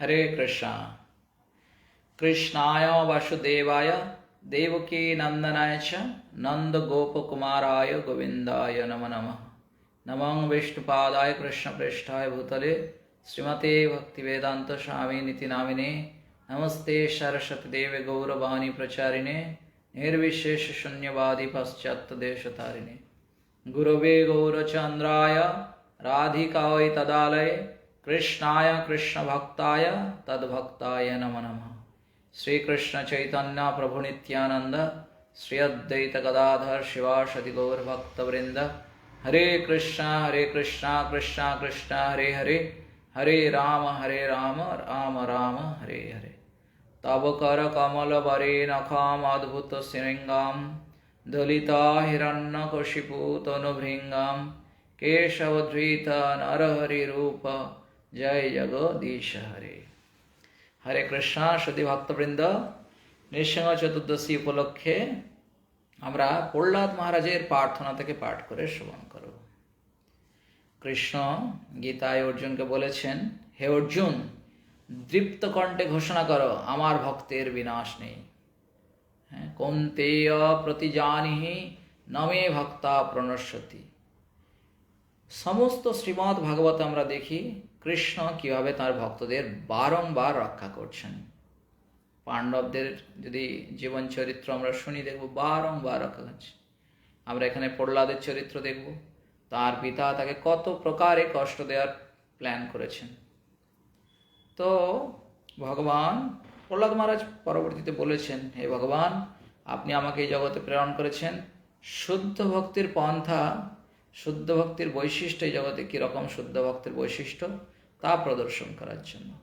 হরে কৃষ্ণ কৃষ্ণায় বাসুদেবায় দেবকী নন্দনায় চ নন্দ গোপকুমারায় গোবিন্দায় নম নম নমং বিষ্ণুপাদায় কৃষ্ণপৃষ্ঠায় ভূতলে শ্রীমতে ভক্তিবেদান্ত স্বামী নীতি নামিনে নমস্তে সরস্বতী দেবে গৌরবাণী প্রচারিণে निर्विशेष शून्यवादी पश्चात देश तारिणे गुरवे गौरचंद्राय राधिकाय तदालय কৃষ্ণায় কৃষ্ণভক্তায় তদ্ভক্তায় নম নম। শ্রীকৃষ্ণ চৈতন্য প্রভু নিত্যানন্দ, শ্রী অদ্বৈত গদাধর শিবাশতি গৌরভক্তবৃন্দ। হরে কৃষ্ণ হরে কৃষ্ণ কৃষ্ণ কৃষ্ণ, হরে হরে। হরে রাম হরে রাম রাম রাম, হরে হরে। তব কর কমল বরে নখাম অদ্ভুত শৃঙ্গাম। দলিতা হিরণ্যকশিপু তনুভৃঙ্গাম কেশবধৃত নরহরিরূপ জয় জগদীশ হরে। হরে কৃষ্ণ সদী ভক্তবৃন্দ, নৃসিংহ চতুর্দশী উপলক্ষে আমরা প্রহ্লাদ মহারাজের প্রার্থনা থেকে পাঠ করে শ্রবণ করব। কৃষ্ণ গীতায় অর্জুনকে বলেছেন, হে অর্জুন, দৃপ্ত কণ্ঠে ঘোষণা করো, আমার ভক্তের বিনাশ নেই। হ্যাঁ, কন্তেয় প্রতিজানিহি, নমে ভক্তা প্রণস্বতী সমস্ত শ্রীমদ্ ভাগবত আমরা দেখি কৃষ্ণ কীভাবে তার ভক্তদের বারংবার রক্ষা করছেন? পাণ্ডবদের যদি জীবন চরিত্র আমরা শুনি, দেখব বারংবার রক্ষা করছে। আমরা এখানে প্রহ্লাদের চরিত্র দেখব। তার পিতা তাকে কত প্রকারে কষ্ট দেওয়ার প্ল্যান করেছেন। তো ভগবান, প্রহ্লাদ মহারাজ পরবর্তীতে বলেছেন, হে ভগবান, আপনি আমাকে এই জগতে প্রেরণ করেছেন। শুদ্ধ ভক্তির পন্থা, শুদ্ধ ভক্তির বৈশিষ্ট্য এই জগতে কীরকম? শুদ্ধ ভক্তির বৈশিষ্ট্য তা প্রদর্শন করার জন্য।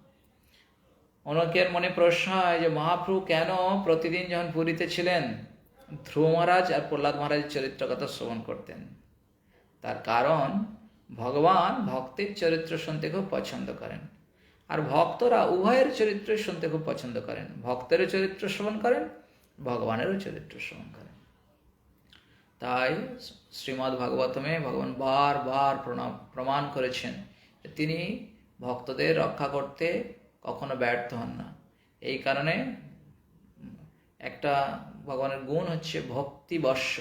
অনেকের মনে প্রশ্ন হয় যে, মহাপ্রভু কেন প্রতিদিন যখন পুরীতে ছিলেন, ধ্রুব মহারাজ আর প্রহ্লাদ মহারাজের চরিত্র কথা শ্রবণ করতেন? তার কারণ, ভগবান ভক্তের চরিত্র শুনতে খুব পছন্দ করেন। আর ভক্তরা উভয়ের চরিত্র শুনতে খুব পছন্দ করেন। ভক্তেরও চরিত্র শ্রবণ করেন, ভগবানেরও চরিত্র শ্রবণ করেন। তাই শ্রীমদ্ ভাগবতমে ভগবান বারবার প্রণাম, প্রমাণ করেছেন তিনি ভক্তদের রক্ষা করতে কখনো ব্যর্থ হন না। এই কারণে একটা ভগবানের গুণ হচ্ছে ভক্তিবর্ষ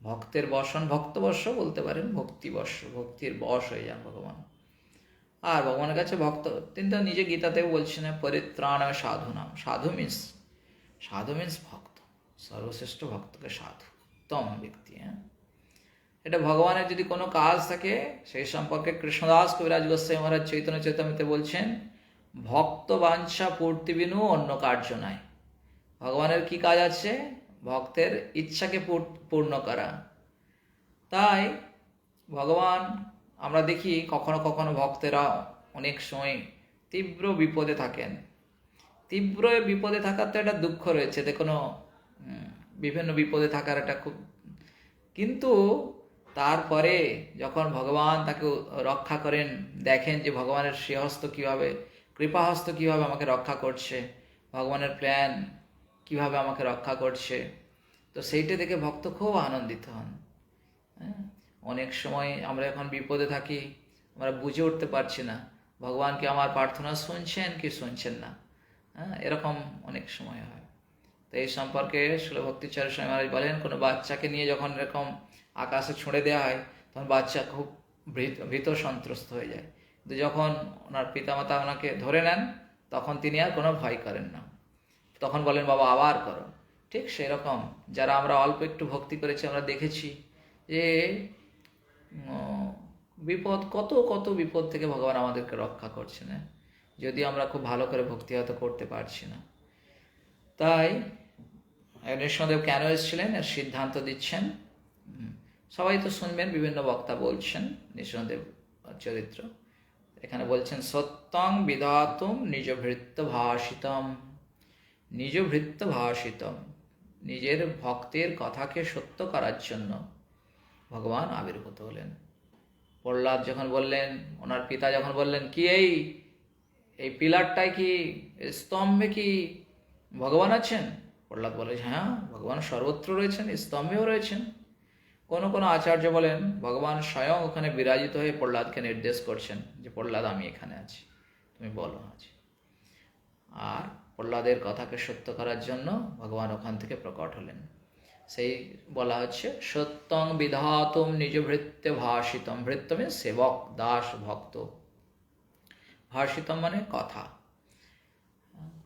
ভক্তের বসন ভক্তবর্ষ বলতে পারেন ভক্তিবর্ষ ভক্তির বশ হয়ে যান ভগবান। আর ভগবানের কাছে ভক্ত, তিনি তো নিজে গীতাতেও বলছেন পরিত্রাণ সাধু নাম। সাধু মিন্স সাধু মিন্স ভক্ত। সর্বশ্রেষ্ঠ ভক্তকে সাধু। উত্তম ব্যক্তি হ্যাঁ। এটা ভগবানের যদি কোনো কাজ থাকে, সেই সম্পর্কে কৃষ্ণদাস কবিরাজ গোস্বাই মহারাজ চৈতন্য চৈতন্যতে বলছেন, ভক্ত বাঞ্ছা পূর্তি বিনু, অন্য কার্য নাই। ভগবানের কি কাজ আছে? ভক্তের ইচ্ছাকে পূর্ণ করা। তাই ভগবান, আমরা দেখি কখনো কখনো ভক্তেরা অনেক সময় তীব্র বিপদে থাকেন। তীব্র বিপদে থাকার তো একটা দুঃখ রয়েছে এতে কোনো বিভিন্ন বিপদে থাকার একটা খুব, কিন্তু তারপরে যখন ভগবান তাকে রক্ষা করেন, দেখেন যে ভগবানের শ্রেহস্ত কীভাবে, কৃপাহস্ত কীভাবে আমাকে রক্ষা করছে, ভগবানের প্ল্যান কীভাবে আমাকে রক্ষা করছে, তো সেইটা দেখে ভক্ত খুব আনন্দিত হন। হ্যাঁ? অনেক সময় আমরা এখন বিপদে থাকি, আমরা বুঝে উঠতে পারছি না, ভগবান কি আমার প্রার্থনা শুনছেন কি শুনছেন না? হ্যাঁ? এরকম অনেক সময় হয়। তো এই সম্পর্কে শিলভক্তিচার্য স্বামী মহারাজ বলেন, কোনো বাচ্চাকে নিয়ে যখন এরকম আকাশে ছুঁড়ে দেওয়া হয়, তখন বাচ্চা খুব ভীত সন্ত্রস্ত হয়ে যায়। কিন্তু যখন ওনার পিতামাতা ওনাকে ধরে নেন, তখন তিনি আর কোনো ভয় করেন না। তখন বলেন, বাবা, আবার করো। ঠিক সেরকম যারা আমরা অল্প একটু ভক্তি করেছি, আমরা দেখেছি যে বিপদ, কত কত বিপদ থেকে ভগবান আমাদেরকে রক্ষা করছেন হ্যাঁ? যদি আমরা খুব ভালো করে ভক্তি হয়তো করতে পারছি না। তাই নৃসিংহদেব কেন এসেছিলেন? এর সিদ্ধান্ত দিচ্ছেন। সবাই তো শুনবেন, বিভিন্ন বক্তা বলছেন নৃসিংহদেব চরিত্র। এখানে বলছেন, সত্যং বিধাতুম নিজ ভৃত্য ভাষিতম নিজ ভৃত্য ভাষিতম নিজের ভক্তের কথাকে সত্য করার জন্য ভগবান আবির্ভূত হলেন। প্রহ্লাদ যখন বললেন, ওনার পিতা যখন বললেন, কি এই? এই পিলারটায় কি স্তম্ভে কি ভগবান আছেন? প্রহ্লাদ বলে হ্যাঁ ভগবান সর্বত্র রয়েছেন, স্তম্ভেও রয়েছেন। কোনো কোনো আচার্য বলেন, ভগবান স্বয়ং ওখানে বিরাজিত হয়ে প্রহ্লাদকে নির্দেশ করছেন যে, প্রহ্লাদ, আমি এখানে আছি। তুমি বলো আছি আর প্রহ্লাদের কথাকে সত্য করার জন্য ভগবান ওখান থেকে প্রকট হলেন। সেই বলা হচ্ছে, সত্যং বিধাতুম নিজ ভৃত্য ভাষিতম। ভৃত্য মানে সেবক, দাস, ভক্ত। ভাষিতম মানে কথা।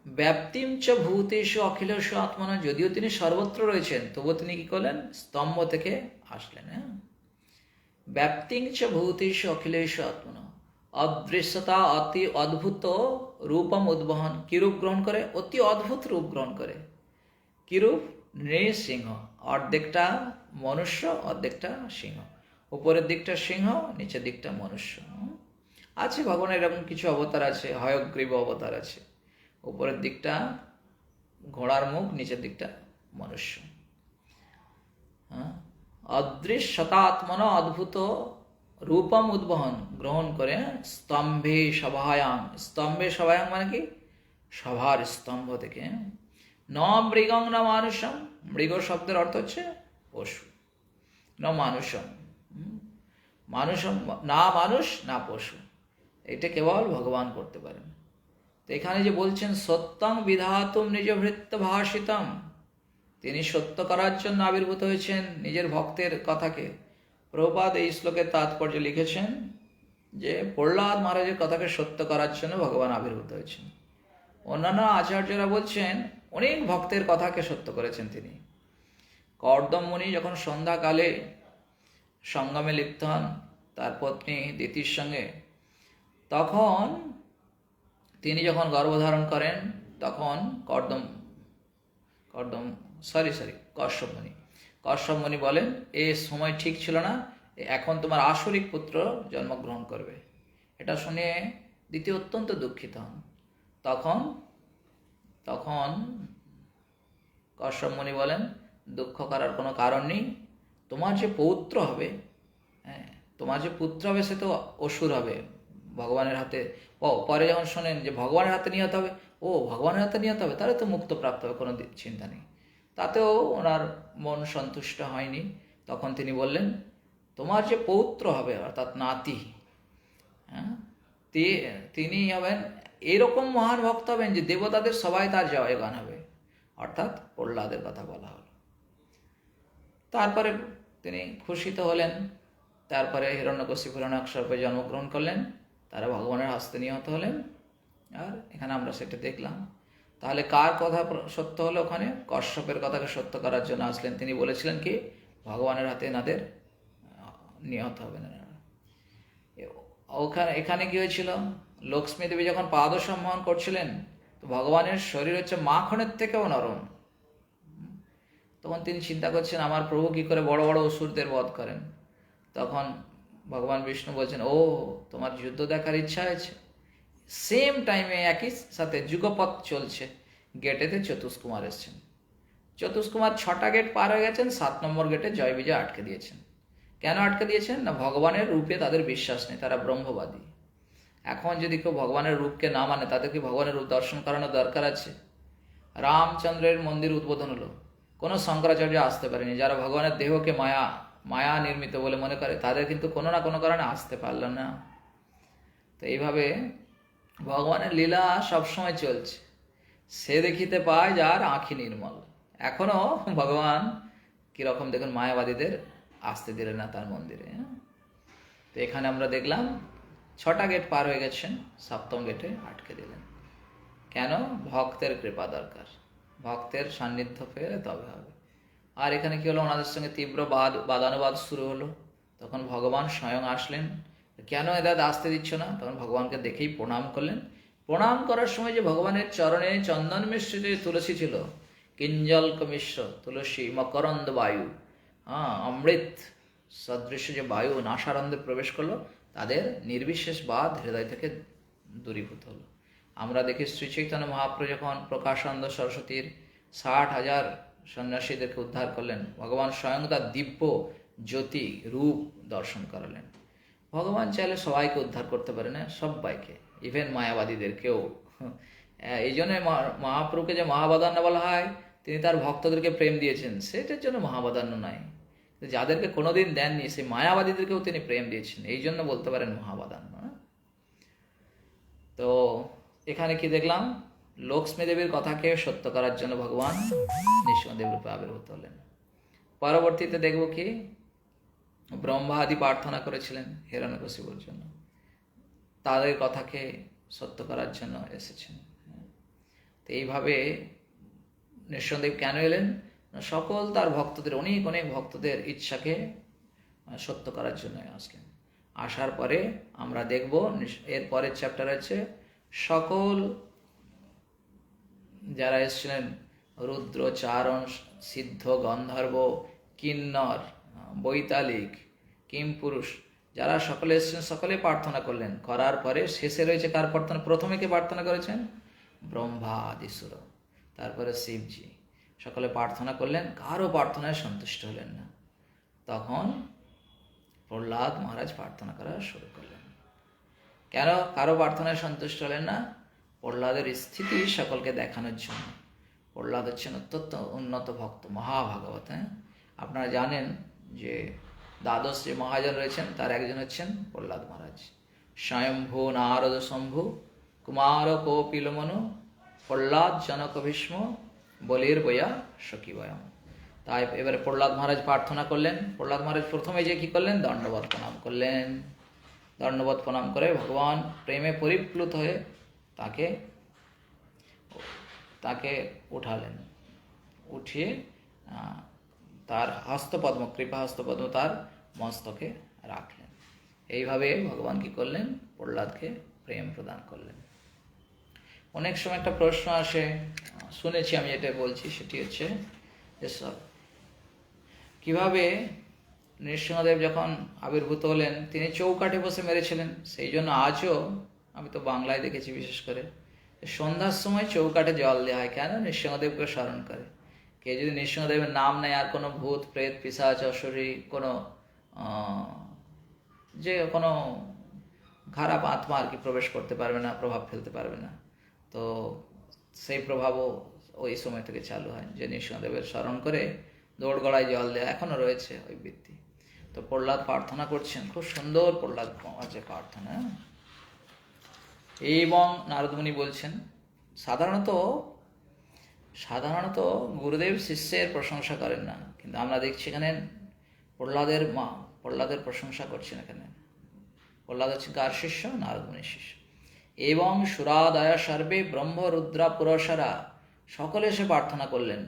ব্যাপ্তিম চ ভূতেষু অখিলেশ আত্মনা, যদিও তিনি সর্বত্র রয়েছেন, তবুও তিনি কি করলেন? স্তম্ভ থেকে আসলেন হ্যাঁ? ব্যাপ্তিং চ ভূতেষু অখিলেশ আত্মনা। অদৃশ্যতা অতি অদ্ভুত রূপম উদ্বহন। কি রূপ গ্রহণ করে? অতি অদ্ভুত রূপ গ্রহণ করে। কি রূপ? নৃসিংহ। অর্ধেকটা মনুষ্য, অর্ধেকটা সিংহ। উপরের দিকটা সিংহ, নিচের দিকটা মনুষ্য? আছে ভগবানের এরকম কিছু অবতার আছে, হয়গ্রীব অবতার আছে। উপরের দিকটা ঘোড়ার মুখ, নিচের দিকটা মনুষ্য। হ্যাঁ? অদৃশ্যতাত্মন অদ্ভুত রূপম উদ্বহন, গ্রহণ করে স্তম্ভে সভায়াং। স্তম্ভে সভায়াং মানে কি? সভার স্তম্ভ থেকে। ন মৃগং না মানুষম, মৃগ শব্দের অর্থ হচ্ছে পশু। ন মানুষম? মানুষম, না মানুষ, না পশু। এটা কেবল ভগবান করতে পারেন। তো এখানে যে বলছেন, সত্যং বিধাতুম নিজ ভৃত্য ভাষিতম। তিনি সত্য করার জন্য আবির্ভূত হয়েছেন নিজের ভক্তের কথাকে। প্রপাত এই শ্লোকের তাৎপর্য লিখেছেন যে, প্রহ্লাদ মহারাজের কথাকে সত্য করার জন্য ভগবান আবির্ভূত হয়েছেন। অন্যান্য আচার্যরা বলছেন, অনেক ভক্তের কথাকে সত্য করেছেন তিনি। কর্দম মুনি যখন সন্ধ্যাকালে সঙ্গমে লিপ্ত হন, তার পত্নী দিতির সঙ্গে, তখন তিনি যখন গর্ভধারণ করেন, তখন কর্দম কর্দম সরি সরি কশ্যপ মুনি কশ্যপ মুনি বলেন, এ সময় ঠিক ছিল না এখন তোমার আসরিক পুত্র জন্মগ্রহণ করবে। এটা শুনে দ্বিতীয় অত্যন্ত দুঃখিত হন। তখন তখন কশ্যপ মুনি বলেন, দুঃখ করার কোনো কারণ নেই। তোমার যে পৌত্র হবে হ্যাঁ তোমার যে পুত্র হবে সে তো অসুর হবে। ভগবানের হাতে, ও, পরে যখন শোনেন যে ভগবানের হাতে নিহত হবে, ও, ভগবানের হাতে নিহত হবে, তাহলে তো মুক্ত প্রাপ্ত হবে, কোনো চিন্তা নেই। তাতেও ওনার মন সন্তুষ্ট হয়নি। তখন তিনি বললেন, তোমার যে পৌত্র হবে, অর্থাৎ নাতি হ্যাঁ তিনি হবেন এরকম মহান ভক্ত হবেন যে দেবতাদের সবাই তার জয় গান হবে। অর্থাৎ প্রহ্লাদের কথা বলা হলো। তারপরে তিনি খুশিত হলেন। তারপরে হিরণ্যকশিপু হিরণ্যাক্ষরূপে জন্মগ্রহণ করলেন। তারা ভগবানের হস্তে নিহত হলেন। আর এখানে আমরা সেটা দেখলাম। তাহলে কার কথা সত্য হলো ওখানে? কশ্যপের কথাকে সত্য করার জন্য আসলেন। তিনি বলেছিলেন কি, ভগবানের হাতে এনাদের নিহত এনারা এ- ওখানে, এখানে কি হয়েছিল? লক্ষ্মী দেবী যখন পাদ সম্মান করছিলেন, তো ভগবানের শরীর হচ্ছে মাখনের থেকেও নরম। তখন তিনি চিন্তা করছেন, আমার প্রভু কি করে বড় বড় অসুরদের বধ করেন? তখন ভগবান বিষ্ণু বলছেন, ও, তোমার যুদ্ধ দেখার ইচ্ছা হয়েছে সেম টাইমে একই সাথে যুগপথ চলছে। গেটেতে চতুষ্কুমার এসছেন। চতুষ্কুমার ছটা গেট পার হয়ে গেছেন, সাত নম্বর গেটে জয় বিজয় আটকে দিয়েছেন। কেন আটকে দিয়েছেন? না, ভগবানের রূপে তাদের বিশ্বাস নেই, তারা ব্রহ্মবাদী। এখন যদি কেউ ভগবানের রূপকে না মানে তাদেরকে ভগবানের রূপ দর্শন করানোর দরকার আছে? রামচন্দ্রের মন্দির উদ্বোধন হলো। কোনো শঙ্করাচার্য আসতে পারেনি, যারা ভগবানের দেহকে মায়া মায়া নির্মিত বলে মনে করে, তাদের কিন্তু কোনো না কোনো কারণে আসতে পারল না। তো এইভাবে ভগবানের লীলা সবসময় চলছে। সে দেখিতে পায় যার আঁখি নির্মল। এখনও ভগবান কীরকম দেখুন মায়াবাদীদের আসতে দিলেন না তার মন্দিরে হ্যাঁ? তো এখানে আমরা দেখলাম ছটা গেট পার হয়ে গেছেন, সপ্তম গেটে আটকে দিলেন। কেন? ভক্তের কৃপা দরকার। ভক্তের সান্নিধ্য পেলে তবে হবে। আর এখানে কি হলো? ওনাদের সঙ্গে তীব্র বাদ, বাদানুবাদ শুরু হলো। তখন ভগবান স্বয়ং আসলেন। কেন এদা আসতে দিচ্ছ না? তখন ভগবানকে দেখেই প্রণাম করলেন। প্রণাম করার সময় যে ভগবানের চরণে চন্দন মিশ্র যে তুলসী ছিল, কিঞ্জল কমিশ্র, তুলসী, মকরন্দ বায়ু হ্যাঁ অমৃত সদৃশ্য যে বায়ু নাসারন্ধে প্রবেশ করল, তাদের নির্বিশেষ বাদ হৃদয় থেকে দূরীভূত হলো। আমরা দেখি শ্রী চৈতন্য মহাপ্রভু যখন প্রকাশানন্দ সরস্বতীর ষাট হাজার সন্ন্যাসীদেরকে উদ্ধার করলেন, ভগবান স্বয়ং তার দিব্য জ্যোতি রূপ দর্শন করালেন। ভগবান চাইলে সবাইকে উদ্ধার করতে পারে না সবাইকে ইভেন মায়াবাদীদেরকেও। এই জন্য মহাপ্রভুকে যে মহাবাদান্য বলা হয়, তিনি তার ভক্তদেরকে প্রেম দিয়েছেন, সেটার জন্য মহাবাদান্য নয়। যাদেরকে কোনোদিন দেননি, সেই মায়াবাদীদেরকেও তিনি প্রেম দিয়েছেন। এই জন্য বলতে পারেন মহাবাদান্য হ্যাঁ? তো, এখানে কি দেখলাম? লক্ষ্মী দেবীর কথাকে সত্য করার জন্য ভগবান নৃসিংহদেব রূপে আবির্ভূত হলেন। পরবর্তীতে দেখব কি? ব্রহ্মা আদি প্রার্থনা করেছিলেন হিরণ্যকশিপুর জন্য তাদের কথাকে সত্য করার জন্য এসেছেন। তো এইভাবে নৃসিংহদেব কেন এলেন? সকল তার ভক্তদের, অনেক অনেক ভক্তদের ইচ্ছাকে সত্য করার জন্য আসলেন। আসার পরে আমরা দেখব এর পরের চ্যাপ্টার আছে, সকল যারা এসেছিলেন, রুদ্র, চারণ, সিদ্ধ, গন্ধর্ব, কিন্নর বৈতালিক, কিম পুরুষ, যারা সকলে এসেছেন সকলে প্রার্থনা করলেন। করার পরে শেষে রয়েছে কার প্রার্থনা? প্রথমে কে প্রার্থনা করেছেন? ব্রহ্মা আদিসুর তারপরে শিবজি। সকলে প্রার্থনা করলেন, কারও প্রার্থনায় সন্তুষ্ট হলেন না। তখন প্রহ্লাদ মহারাজ প্রার্থনা করা শুরু করলেন। কেন কারও প্রার্থনায় সন্তুষ্ট হলেন না? প্রহ্লাদের স্থিতি সকলকে দেখানোর জন্য। প্রহ্লাদ হচ্ছেন অত্যন্ত উন্নত ভক্ত, মহাভাগবত হ্যাঁ? আপনারা জানেন যে দ্বাদশ যে মহাজন রয়েছেন, তার একজন হচ্ছেন প্রহ্লাদ মহারাজ। স্বয়ম্ভু নারদ শম্ভু, কুমার কৌপিলমনু প্রহ্লাদ জনক ভীষ্ম, বলির বয়া সখীবয়ম তাই এবারে প্রহ্লাদ মহারাজ প্রার্থনা করলেন। প্রহ্লাদ মহারাজ প্রথমে যে কি করলেন? দণ্ডবত প্রণাম করলেন। দণ্ডবত প্রণাম করে ভগবান প্রেমে পরিপ্লুত হয়ে তাকে তাকে উঠালেন। উঠিয়ে তার হস্তপদ্ম, কৃপা হস্তপদ্ম তার মস্তকে রাখলেন। এইভাবে ভগবান কি করলেন? প্রহ্লাদকে প্রেম প্রদান করলেন। অনেক সময় একটা প্রশ্ন আসে, শুনেছি আমি যেটা বলছি, সেটি হচ্ছে যে সব, কীভাবে নৃসিংহদেব যখন আবির্ভূত হলেন, তিনি চৌকাঠে বসে মেরেছিলেন। সেই জন্য আজও আমি তো বাংলায় দেখেছি বিশেষ করে, সন্ধ্যার সময় চৌকাঠে জল দেওয়া হয়। কেন? নৃসিংহদেবকে স্মরণ করে। কে যদি নৃসিংহদেবের নাম নেয়, আর কোনো ভূত, প্রেত, পিসাচ, অসুরী, কোনো যে কোনো খারাপ আত্মা আর কি প্রবেশ করতে পারবে না, প্রভাব ফেলতে পারবে না, তো সেই প্রভাবও ওই সময় থেকে চালু হয়, যে নৃসিংহদেবের স্মরণ করে দৌড় গড়ায় জল দেওয়া এখনও রয়েছে ওই বৃত্তি তো প্রহ্লাদ প্রার্থনা করছেন, খুব সুন্দর প্রহ্লাদ আছে প্রার্থনা হ্যাঁ? এবং নারদমণি বলছেন, সাধারণত সাধারণত গুরুদেব শিষ্যের প্রশংসা করেন না, কিন্তু আমরা দেখছি এখানে প্রহ্লাদের মা, প্রহ্লাদের প্রশংসা করছেন এখানে। প্রহ্লাদ হচ্ছে কার শিষ্য? নারদমুনির শিষ্য। এবং সুরাদয়া সর্বে ব্রহ্ম রুদ্রা পুরসরা, সকলে এসে প্রার্থনা করলেন।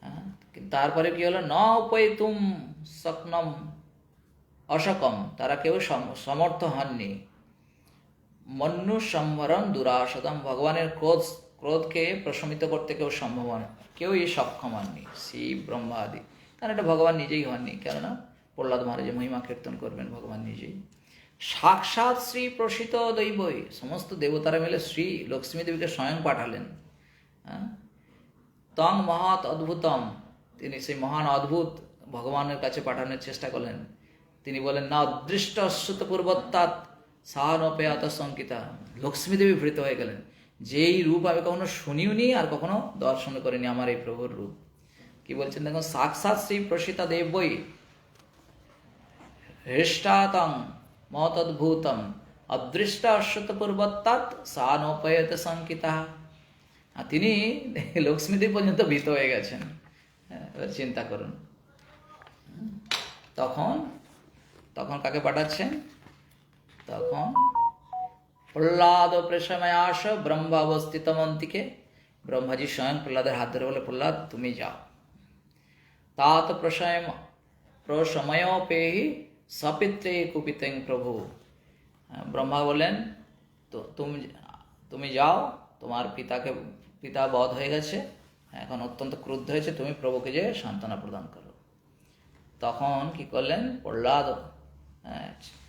হ্যাঁ? তারপরে কি হলো? ন উপৈতুম সকনম অসকম তারা কেউ সমর্থ হননি। মন্নু সম্ভরণ দুরাসদম, ভগবানের ক্রোধ ক্রোধকে প্রশমিত করতে কেউ সম্ভব হয় কেউ কেউই সক্ষম হননি। শিব, ব্রহ্মা আদি। কারণ এটা ভগবান নিজেই হননি। কেননা প্রহ্লাদ মহারাজ মহিমা কীর্তন করবেন ভগবান নিজেই। সাক্ষাৎ শ্রী প্রসিত দৈবই। সমস্ত দেবতারা মিলে শ্রী লক্ষ্মী দেবীকে স্বয়ং পাঠালেন। হ্যাঁ? তং মহৎ অদ্ভুতম। তিনি সেই মহান অদ্ভুত ভগবানের কাছে পাঠানোর চেষ্টা করলেন। তিনি বলেন, না, অদৃষ্ট অশ্রুত পূর্বত্তাৎ সাহানপেয়াত সংকিতা লক্ষ্মী দেবী ভৃত হয়ে গেলেন। যেই রূপ আমি কখনো শুনিও নি আর কখনো দর্শন করিনি আমার এই প্রভুর রূপ। কি বলছেন দেখুন সাক্ষাৎ শ্রী প্রসিতা দেবই। হৃষ্টাতং মহতদ্ভূতম অদৃষ্ট অশ্রুত পূর্বত্তাৎ সানোপয়ত সংকিতা। তিনি লক্ষ্মীদেব পর্যন্ত ভীত হয়ে গেছেন। হ্যাঁ, এবার চিন্তা করুন। তখন তখন কাকে পাঠাচ্ছেন? তখন প্রহ্লাদ প্রেসময়াস ব্রহ্মা অবস্থিত মন্ত্রীকে ব্রহ্মাজি স্বয়ং প্রহ্লাদের হাত ধরে বলে, প্রহ্লাদ, তুমি যাও। তাত প্রসয় প্রসময়োপেহি সপিত্রে কুপিতেং প্রভু। ব্রহ্মা বলেন, তো তুমি তুমি যাও, তোমার পিতাকে পিতা বধ হয়ে গেছে, এখন অত্যন্ত ক্রুদ্ধ হয়েছে, তুমি প্রভুকে যে সান্ত্বনা প্রদান করো। তখন কি করলেন, প্রহ্লাদ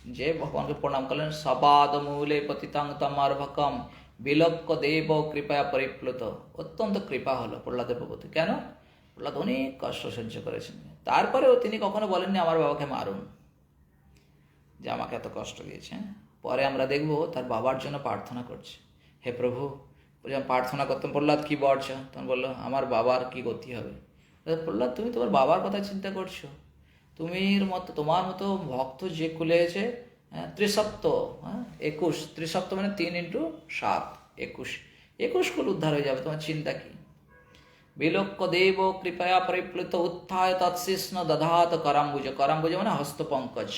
যে ভগবানকে প্রণাম করলেন সবাদ মূলে পতিতাং তমার্ভকম বিলক্ষ দেব কৃপা পরিপ্লুত। অত্যন্ত কৃপা হলো প্রহ্লাদের প্রভুতে কেন? প্রহ্লাদ অনেক কষ্ট সহ্য করেছেন। তারপরেও তিনি কখনো বলেননি, আমার বাবাকে মারুন, যে আমাকে এত কষ্ট দিয়েছে? পরে আমরা দেখব তার বাবার জন্য প্রার্থনা করছে। হে প্রভু যখন প্রার্থনা করতাম, প্রহ্লাদ কি বর তখন বলল, আমার বাবার কি গতি হবে? প্রহ্লাদ, তুমি তোমার বাবার কথা চিন্তা করছ। তুমি মতো তোমার মতো ভক্ত যে খুলেছে হ্যাঁ, ত্রিসপ্ত হ্যাঁ একুশ ত্রিসপ্ত মানে তিন ইন্টু সাত একুশ। একুশ কুল উদ্ধার হয়ে যাবে তোমার চিন্তা কি? বিলোক্য দেব কৃপয়া পরিপ্লুত উত্থায় তৎসিষ্ণ দধাত করাম্বুজ। করাম্বুজ মানে হস্তপঙ্কজ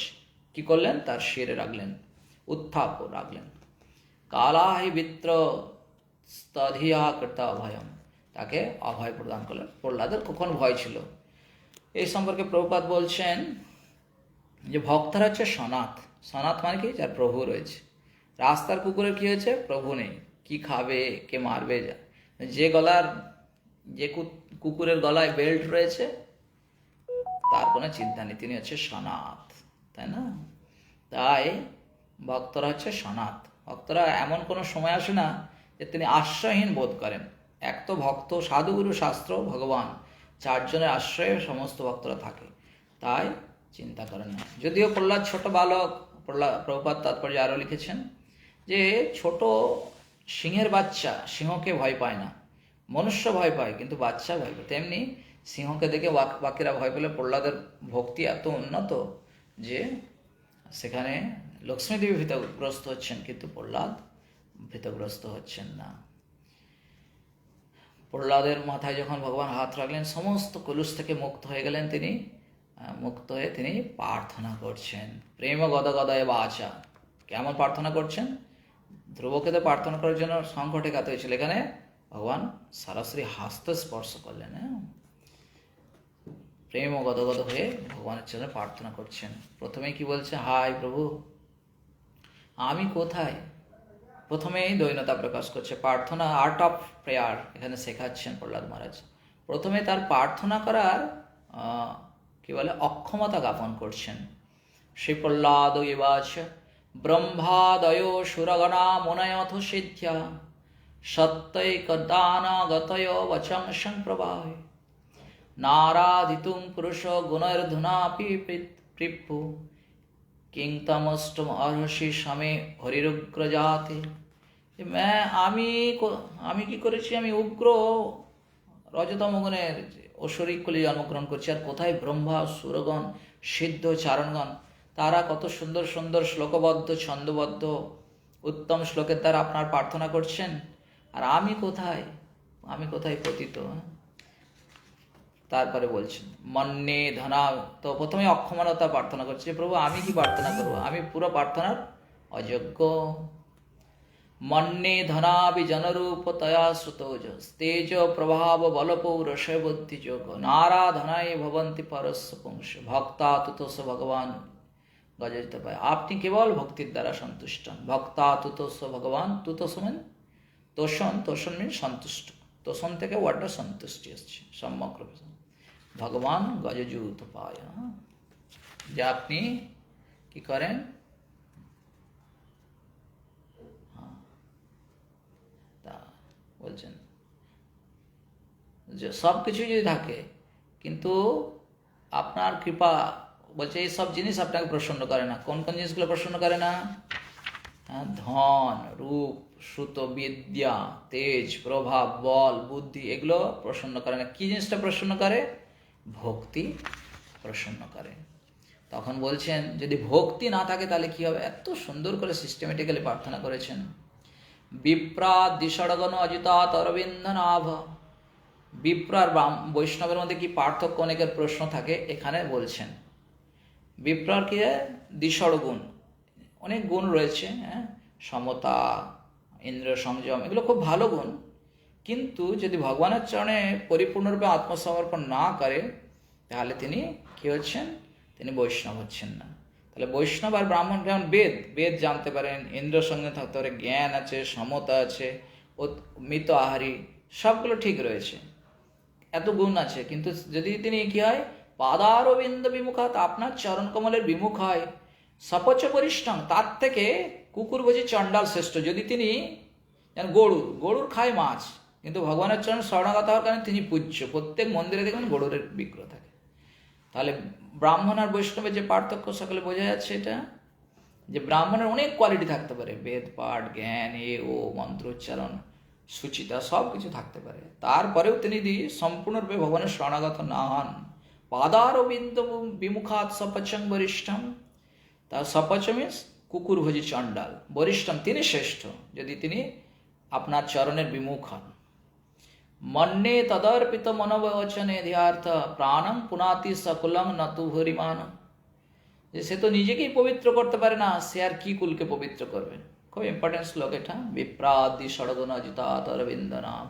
কি করলেন? তার শিরে রাখলেন উত্থাপ রাখলেন। কালাহি বিত্র স্তধিয়া কৃতা অভয়ম। তাকে অভয় প্রদান করলেন। প্রহ্লাদের কখন ভয় ছিল? এই সম্পর্কে প্রভুপাত বলছেন যে ভক্তরা হচ্ছে সনাত। সনাত মানে কি? যার প্রভু রয়েছে। রাস্তার কুকুরের কি হয়েছে? প্রভু নেই। কি খাবে? কে মারবে? যা। যে গলার, যে কুকুরের গলায় বেল্ট রয়েছে, তার কোনো চিন্তা নেই। তিনি হচ্ছে সনাত। তাই না? তাই ভক্তরা হচ্ছে সনাত। ভক্তরা এমন কোনো সময় আসে না যে তিনি আশ্রয়হীন বোধ করেন। এক তো ভক্ত, সাধুগুরু, শাস্ত্র, ভগবান। চারজনের আশ্রয়ে সমস্ত ভক্তরা থাকে। তাই চিন্তা করেন না। যদিও প্রহ্লাদ ছোট বালক, প্রহ্লাদ প্রভুপাত তাৎপর্য আরও লিখেছেন যে, ছোট সিংহের বাচ্চা সিংহকে ভয় পায় না। মনুষ্য ভয় পায়, কিন্তু বাচ্চা ভয় পায়। তেমনি সিংহকে দেখে বাক- বাকিরা ভয় পেলে প্রহ্লাদের ভক্তি এত উন্নত যে সেখানে লক্ষ্মীদেবী ভীতগ্রস্ত হচ্ছেন, কিন্তু প্রহ্লাদ ভীতগ্রস্ত হচ্ছেন না। প্রহ্লাদের মাথায় যখন ভগবান হাত রাখলেন, সমস্ত কলুষ থেকে মুক্ত হয়ে গেলেন তিনি মুক্ত হয়ে তিনি প্রার্থনা করছেন। প্রেম গদ গদয় বাচা। কেমন প্রার্থনা করছেন? ধ্রুবকে তো প্রার্থনা করার জন্য সংকটে কাত হয়েছিল। এখানে ভগবান সরাসরি হাস্ত স্পর্শ করলেন হ্যাঁ? প্রেম গদগদ হয়ে ভগবানের জন্য প্রার্থনা করছেন। প্রথমে কি বলছে হাই প্রভু, আমি কোথায়? প্রথমেই দৈনতা প্রকাশ করছে, প্রার্থনা আর্ট অফ প্রেয়ার এখানে শেখাচ্ছেন প্রহ্লাদ মহারাজ। প্রথমে তার প্রার্থনা করার কি বলে, অক্ষমতা জ্ঞাপন করছেন। শ্রী প্রহ্লাদ ইবাচ ব্রহ্মাদয় সুরগণা মুনয়থ সিদ্ধ্যা, সত্যৈকদানাগতয় বচং সম্প্রবাহে। নারাধিতুম পুরুষ গুণর্ধুনাপি প্রিপু কিং তমষ্টম অর্হসি স্বামী হরিরুগ্র জাতি। আমি আমি কি করেছি? আমি উগ্র রজতম গুণের ঐশ্বরিক কুলে জন্মগ্রহণ করছি। আর কোথায় ব্রহ্মা, সুরগণ, সিদ্ধ, চারণগণ? তারা কত সুন্দর সুন্দর, শ্লোকবদ্ধ, ছন্দবদ্ধ, উত্তম শ্লোকের দ্বারা আপনার প্রার্থনা করছেন। আর আমি কোথায়? আমি কোথায় পতিত? তারপরে বলছেন, মন্নে ধনা তো প্রথমে অক্ষমতা প্রার্থনা করছে প্রভু, আমি কি প্রার্থনা করব? আমি পুরো প্রার্থনার অযোগ্য। মন্নে ধনাবি জনরূপ তয়া শ্রুতোজ তেজ প্রভাব বলপৌরষ বুদ্ধি যোগ নারাধনায় ভবন্তি পরস্য পুংস ভক্তা তুতস ভগবান গজিত পায় আপনি কেবল ভক্তির দ্বারা সন্তুষ্ট ভক্তা তুতস ভগবান তুতস মানে তোষণ তোষণ মিন সন্তুষ্ট তোষণ থেকে ওয়ার্ডটা সন্তুষ্টি আসছে সম্যক রূপে ভগবান গজযুত পায়? যে আপনি কি করেন হ্যাঁ। তা বলছেন যে সব কিছুই যদি থাকে কিন্তু আপনার কৃপা বলছে এই সব জিনিস আপনাকে প্রসন্ন করে না। কোন কোন জিনিসগুলো প্রসন্ন করে না? হ্যাঁ, ধন রূপ শ্রুত বিদ্যা তেজ প্রভাব বল বুদ্ধি এগুলো প্রসন্ন করে না। কি জিনিসটা প্রসন্ন করে? ভক্তি প্রসন্ন করে। তখন বলছেন যদি ভক্তি না থাকে তাহলে কি হবে? এত সুন্দর করে সিস্টেমেটিক্যালি প্রার্থনা করেছেন। বিপ্রা দিশড়গণ অজিতাত অরবিন্দ নাভ বিপ্র আর বৈষ্ণবের মধ্যে কি পার্থক্য অনেকের প্রশ্ন থাকে? এখানে বলছেন। বিপ্রার কি দিশড় গুণ। অনেক গুণ রয়েছে হ্যাঁ? সমতা ইন্দ্র সংযম, এগুলো খুব ভালো গুণ। কিন্তু যদি ভগবানের চরণে পরিপূর্ণরূপে আত্মসমর্পণ না করে, তাহলে তিনি কি হচ্ছেন? তিনি বৈষ্ণব হচ্ছেন না। তাহলে বৈষ্ণব আর ব্রাহ্মণ যেমন বেদ। বেদ জানতে পারেন। ইন্দ্র সঙ্গে থাকতে পারে, জ্ঞান আছে, সমতা আছে মৃত আহারি, সবগুলো ঠিক রয়েছে। এত গুণ আছে। কিন্তু যদি তিনি কি হয়? পাদারবিন্দ বিমুখাত, আপনার চরণ কমলের বিমুখ হয়। সপচ পরিষ্ঠান তার থেকে কুকুর বুঝি চণ্ডাল শ্রেষ্ঠ। যদি তিনি গরুর গরুর খায় মাছ, কিন্তু ভগবানের চরণ শরণাগত হওয়ার কারণে তিনি পূজ্য। প্রত্যেক মন্দিরে দেখবেন গরুরের বিগ্রহ থাকে। তাহলে ব্রাহ্মণ আর বৈষ্ণবের যে পার্থক্য, সকলে বোঝা যাচ্ছে এটা? যে ব্রাহ্মণের অনেক কোয়ালিটি থাকতে পারে। বেদ, পাঠ, জ্ঞান, এ, ও, মন্ত্রোচ্চারণ। সুচিতা সব কিছু থাকতে পারে। তারপরেও তিনি যদি সম্পূর্ণরূপে ভগবানের শরণাগত না হন। পাদার বিন্দ বিমুখাত সপচং বরিষ্ঠম। তার সপচ মিন্স কুকুর ভোজি চণ্ডাল। বরিষ্ঠম তিনি শ্রেষ্ঠ, যদি তিনি আপনার চরণের বিমুখ হন। মন্যে তদর্পিত মনোবচনে ধ্যার্থ, প্রাণং পুনাতি সকুলং নতু হরিমান। যে সে তো নিজেকেই পবিত্র করতে পারে না, সে আর কি কুলকে পবিত্র করবে? খুব ইম্পর্টেন্ট শ্লোক এটা বিপ্রাদি ষড়গুণ জিতাত অরবিন্দ নাম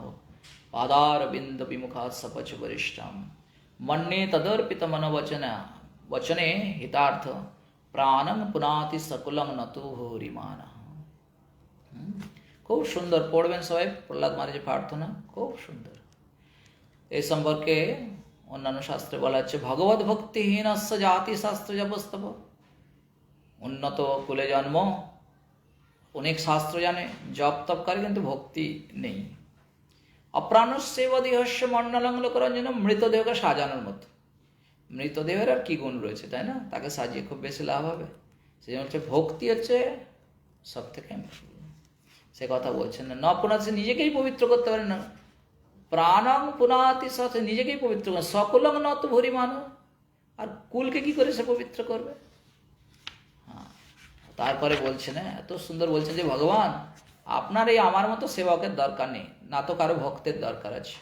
পাদার বিন্দ বিমুখা সপচ বরিষ্ঠম মন্যে তদর্পিত মনোবচন वचने हितार्थ প্রাণং পুনাতি সকুলং নতু হরিমান খুব সুন্দর পড়বেন সবাই প্রহ্লাদ মহারাজের প্রার্থনা খুব সুন্দর এই সম্পর্কে অন্যান্য শাস্ত্রে বলা হচ্ছে ভগবত ভক্তিহীন জাতি শাস্ত্র জপস্তব উন্নত কুলে জন্ম অনেক শাস্ত্র জানে, জপ তপ করে, কিন্তু ভক্তি নেই। অপ্রাণস্যেবদিহস্য মণ্ডলং লোকরঞ্জন মৃতদেহকে সাজানোর মতো। মৃতদেহের আর কি গুণ রয়েছে, তাই না? তাকে সাজিয়ে খুব বেশি লাভ হবে। সেই জন্য হচ্ছে ভক্তি হচ্ছে সব থেকে সে কথা বলছেন না। না পুনা সে নিজেকেই পবিত্র করতে পারে না। প্রাণং পুনাতি সে নিজেকেই পবিত্র করে। সকলং নত ভরি মানো। আর কুলকে কি করে সে পবিত্র করবে? তারপরে বলছেন এত সুন্দর বলছেন যে ভগবান, আপনার এই আমার মতো সেবকের দরকার নেই, না তো কারও ভক্তের দরকার আছে।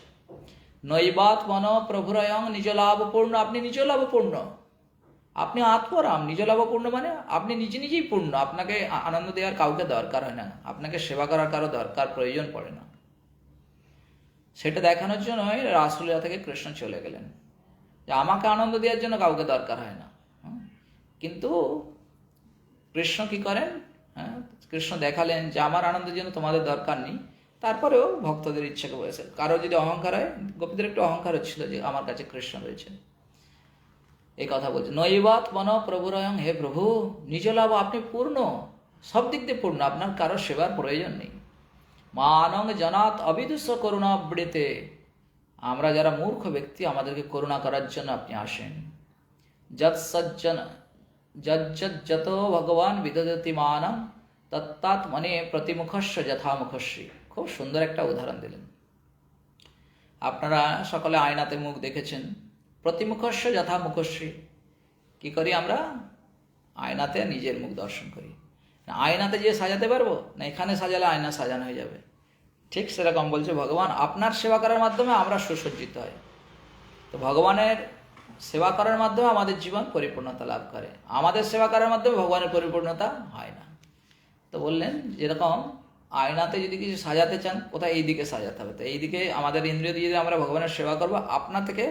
নৈবাত মন প্রভুরয়ং নিজ লাভপূর্ণ, আপনি নিজ লাভপূর্ণ। আপনি আত্মরাম, নিজ লাভপূর্ণ মানে আপনি নিজে নিজেই পূর্ণ, আপনাকে আনন্দ দেওয়ার কাউকে দরকার হয় না, আপনাকে সেবা করার কারও দরকার, প্রয়োজন পড়ে না। সেটা দেখানোর জন্যই রাসলীলা থেকে কৃষ্ণ চলে গেলেন। যে আমাকে আনন্দ দেওয়ার জন্য কাউকে দরকার হয় না। কিন্তু কৃষ্ণ কি করেন? হ্যাঁ কৃষ্ণ দেখালেন যে আমার আনন্দের জন্য তোমাদের দরকার নেই। তারপরেও ভক্তদের ইচ্ছাকে বলেছে কারও যদি অহংকার হয়, গোপীদের একটু অহংকার হচ্ছিল যে আমার কাছে কৃষ্ণ রয়েছে এই কথা বলছে নৈবাত মন প্রভুরয়ং হে প্রভু, নিজ লাভ আপনি পূর্ণ, সব দিক দিয়ে পূর্ণ, আপনার কারও সেবার প্রয়োজন নেই। মানং জনাত অবিদুষ করুণাবৃতে আমরা যারা মূর্খ ব্যক্তি, আমাদেরকে করুণা করার জন্য আপনি আসেন। যৎ সজ্জন যজ্জত ভগবান বিদদতি মানম তত্তাৎ মনে প্রতিমুখস্য যথামুখশ্রী খুব সুন্দর একটা উদাহরণ দিলেন আপনারা সকলে আয়নাতে মুখ দেখেছেন প্রতিমুখস্য যথামুখশ্রী কি করি আমরা আয়নাতে নিজের মুখ দর্শন করি আয়নাতে যে সাজাতে পারব না এখানে সাজালে আয়না সাজানো হয়ে যাবে ঠিক সেরকম বলছে ভগবান আপনার সেবা করার মাধ্যমে আমরা সুসজ্জিত হয় তো ভগবানের সেবা করার মাধ্যমে আমাদের জীবন পরিপূর্ণতা লাভ করে। আমাদের সেবা করার মাধ্যমে ভগবানের পরিপূর্ণতা হয় না। তো বললেন, যেরকম আয়নাতে যদি কিছু সাজাতে চান, কোথায় এই দিকে সাজাতে হবে? তো এই দিকে আমাদের ইন্দ্রিয় দিয়ে যদি আমরা ভগবানের সেবা করব আপনা থেকে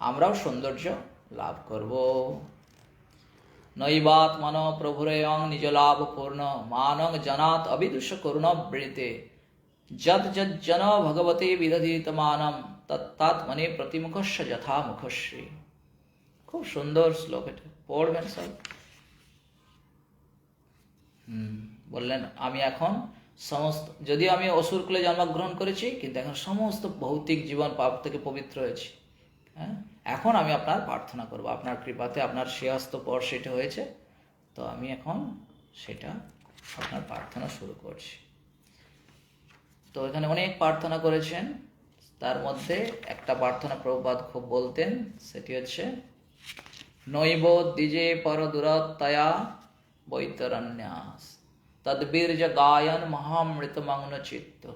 আমরাও সৌন্দর্য লাভ করব। নৈবাত মন প্রভুরেয়ং নিজ লাভ পূর্ণ, মানং জনাত অবিদুষ করুণ বৃতে যদ যদ জন ভগবতে বিদধিত মানম তত্তাৎ মনে প্রতিমুখস্য যথা মুখশ্রী খুব সুন্দর শ্লোক এটা। পড়বেন সব বললেন, আমি এখন সমস্ত যদিও আমি অসুর কুলে জন্মগ্রহণ করেছি, কিন্তু এখন সমস্ত ভৌতিক জীবন পাপ থেকে পবিত্র হয়েছি। হ্যাঁ? এখন আমি আপনার প্রার্থনা করব। আপনার কৃপাতে আপনার শ্রেয়স্ত পর সেটা হয়েছে, তো আমি এখন সেটা আপনার প্রার্থনা শুরু করছি। তো এখানে অনেক প্রার্থনা করেছেন। তার মধ্যে একটা প্রার্থনা প্রভুপাদ খুব বলতেন, সেটি হচ্ছে নৈব দ্বিজে পর দূরত্তয়া বৈতরণ্যাস তদ্বীর্য গায়ন মহামৃতমগ্ন চিত্ত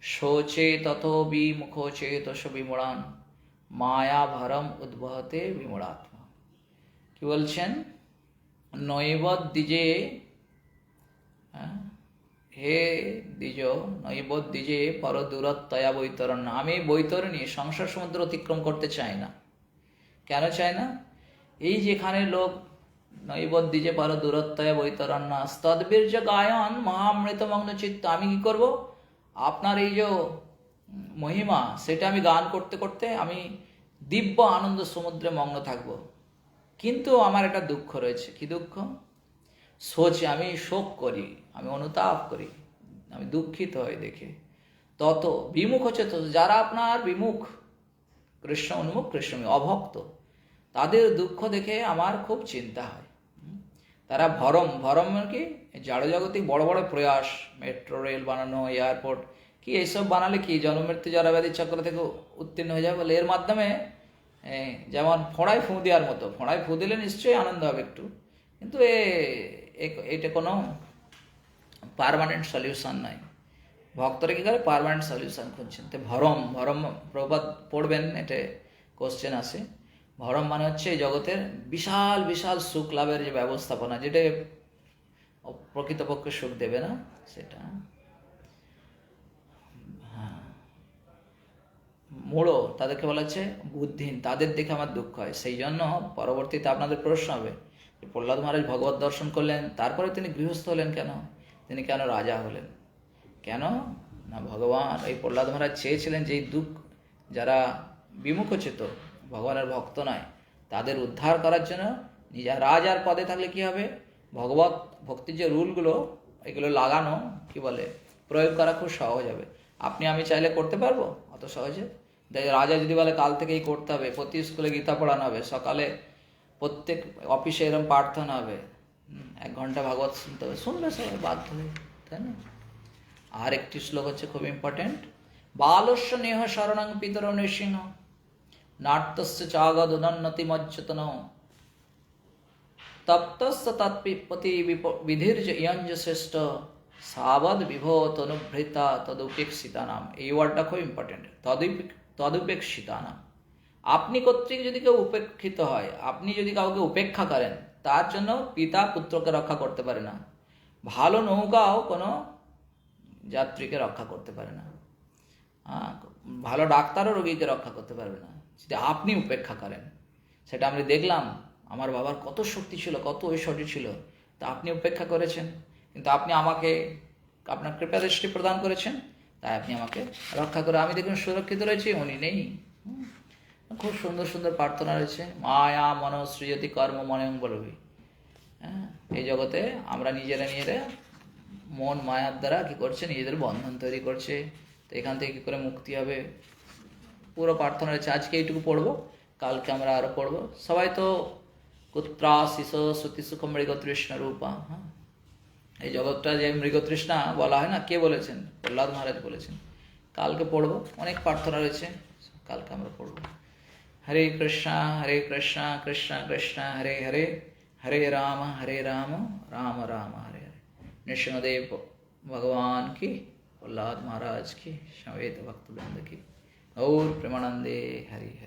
শোচে তথো বিমুখো চেতস মায়া ভরম উদ্বহতে বিমূঢ়াত্মা। কি বলছেন? নৈব দ্বিজে হ্যাঁ, হে দ্বিজ নৈব দ্বিজে পর দূরত্বয়া বৈতরণ্য। আমি বৈতরণী সংসার সমুদ্র অতিক্রম করতে চাই না। কেন চায় না? এই যেখানে লোক নৈবদ্যি যে পারো দূরত্বয় বৈতরণ্য তদ্বীর্য গায়ন মহামৃতমগ্ন চিত্ত, আমি কি করব? আপনার এই যে মহিমা, সেটা আমি গান করতে করতে আমি দিব্য আনন্দ সমুদ্রে মগ্ন থাকব। কিন্তু আমার একটা দুঃখ রয়েছে। কি দুঃখ? সোচে আমি শোক করি, আমি অনুতাপ করি, আমি দুঃখিত হই দেখে। তত বিমুখ হচ্ছে তো যারা আপনার বিমুখ, কৃষ্ণ উন্মুখ, কৃষ্ণ অভক্ত। তাদের দুঃখ দেখে আমার খুব চিন্তা হয়। তারা ভরম ভরম মানে কি? জাড়জাগতিক বড় বড় প্রয়াস, মেট্রো, রেল বানানো, এয়ারপোর্ট, কি এইসব বানালে কি? জন্মমৃত্যু জরাব্যাধি চক্র থেকে উত্তীর্ণ হয়ে যাবে বলে। এর মাধ্যমে যেমন ফোঁড়ায় ফুঁ দেওয়ার মতো, ফোঁড়ায় ফুঁ দিলে নিশ্চয়ই আনন্দ হবে একটু। কিন্তু এ এটা কোনো পারমানেন্ট সলিউশন নয়। ভক্তরা কি করে? পারমানেন্ট সলিউশন খুঁজছেন। তো ভরম ভরম প্রবাদ পড়বেন এটা কোশ্চেন আছে ভরম মানে হচ্ছে এই জগতের বিশাল বিশাল সুখ লাভের যে ব্যবস্থাপনা, যেটা প্রকৃতপক্ষে সুখ দেবে না, সেটা। হ্যাঁ। মূঢ় তাদেরকে বলা হচ্ছে বুদ্ধিহীন, তাদের দেখে আমার দুঃখ হয়। সেই জন্য পরবর্তীতে আপনাদের প্রশ্ন হবে প্রহ্লাদ মহারাজ ভগবত দর্শন করলেন, তারপরে তিনি গৃহস্থ হলেন কেন? তিনি কেন রাজা হলেন? কেন? না, ভগবান, এই প্রহ্লাদ মহারাজ চেয়েছিলেন যে এই দুঃখ যারা বিমুখচিত ভগবানের ভক্ত নয়। তাদের উদ্ধার করার জন্য নিজা রাজার পদে থাকলে কি হবে? ভগবত ভক্তির যে রুলগুলো, এগুলো লাগানো, কি বলে, প্রয়োগ করা খুব সহজ হবে। আপনি আমি চাইলে করতে পারব? অত সহজে? দেখ- রাজা যদি বলে কাল থেকেই করতে হবে, প্রতি স্কুলে গীতা পড়ানো হবে, সকালে প্রত্যেক অফিসে এরকম প্রার্থনা হবে। এক ঘণ্টা ভাগবত শুনতে হবে। শুনবে সবাই বাধ্য হয়ে, তাই না? আর একটি শ্লোক হচ্ছে খুব ইম্পর্টেন্ট বালস্য নেহ শরণং পিতর নৃসিংহ। নাট্যস্য চাগদনন্নতি মজ্জতন তপ্তস্য তৎপতি বিধির্য ইয়ঞ্জ শ্রেষ্ঠ সাবদ বিভো তনুভৃতা তদুপেক্ষিতা নাম এই ওয়ার্ডটা খুব ইম্পর্টেন্ট তদুপে- তদুপেক্ষিতা নাম আপনি কর্তৃক যদি কেউ উপেক্ষিত হয়, আপনি যদি কাউকে উপেক্ষা করেন, তার জন্য পিতা পুত্রকে রক্ষা করতে পারে না। ভালো নৌকাও কোনো যাত্রীকে রক্ষা করতে পারে না। ভালো ডাক্তারও রোগীকে রক্ষা করতে পারবে না। যদি আপনি উপেক্ষা করেন। সেটা আমি দেখলাম, আমার বাবার কত শক্তি ছিল, কত ঐশ্বর্য ছিল, তা আপনি উপেক্ষা করেছেন। কিন্তু আপনি আমাকে, আপনার কৃপা দৃষ্টি প্রদান করেছেন, তাই আপনি আমাকে রক্ষা করে, আমি দেখুন সুরক্ষিত রয়েছি, উনি নেই। খুব সুন্দর সুন্দর প্রার্থনা রয়েছে। মায়া মন সৃজতি কর্ম মনয়ং বলবি হ্যাঁ এই জগতে আমরা নিজেরা নিজেরা মন মায়ার দ্বারা কি করছে, নিজেদের বন্ধন তৈরি করছে। তো এখান থেকে কি করে মুক্তি হবে? পুরো প্রার্থনা রয়েছে। আজকে এইটুকু পড়ব, কালকে আমরা আরও পড়ব। সবাই তো কুত্রা শিশ শ্রুতি সুখ, মৃগতৃষ্ণ রূপা হ্যাঁ? এই জগৎটা যে মৃগতৃষ্ণা বলা হয় না, কে বলেছেন? প্রহ্লাদ মহারাজ বলেছেন। কালকে পড়ব, অনেক প্রার্থনা রয়েছে, কালকে আমরা পড়ব। হরে কৃষ্ণা হরে কৃষ্ণা, কৃষ্ণ কৃষ্ণ, হরে হরে হরে রাম হরে রাম রাম রাম, হরে হরে। নৃসিংহদেব ভগবান কি? প্রহ্লাদ মহারাজ কি? সবেত ভক্তবৃন্দ और प्रेमानंदे हरि हरि बोल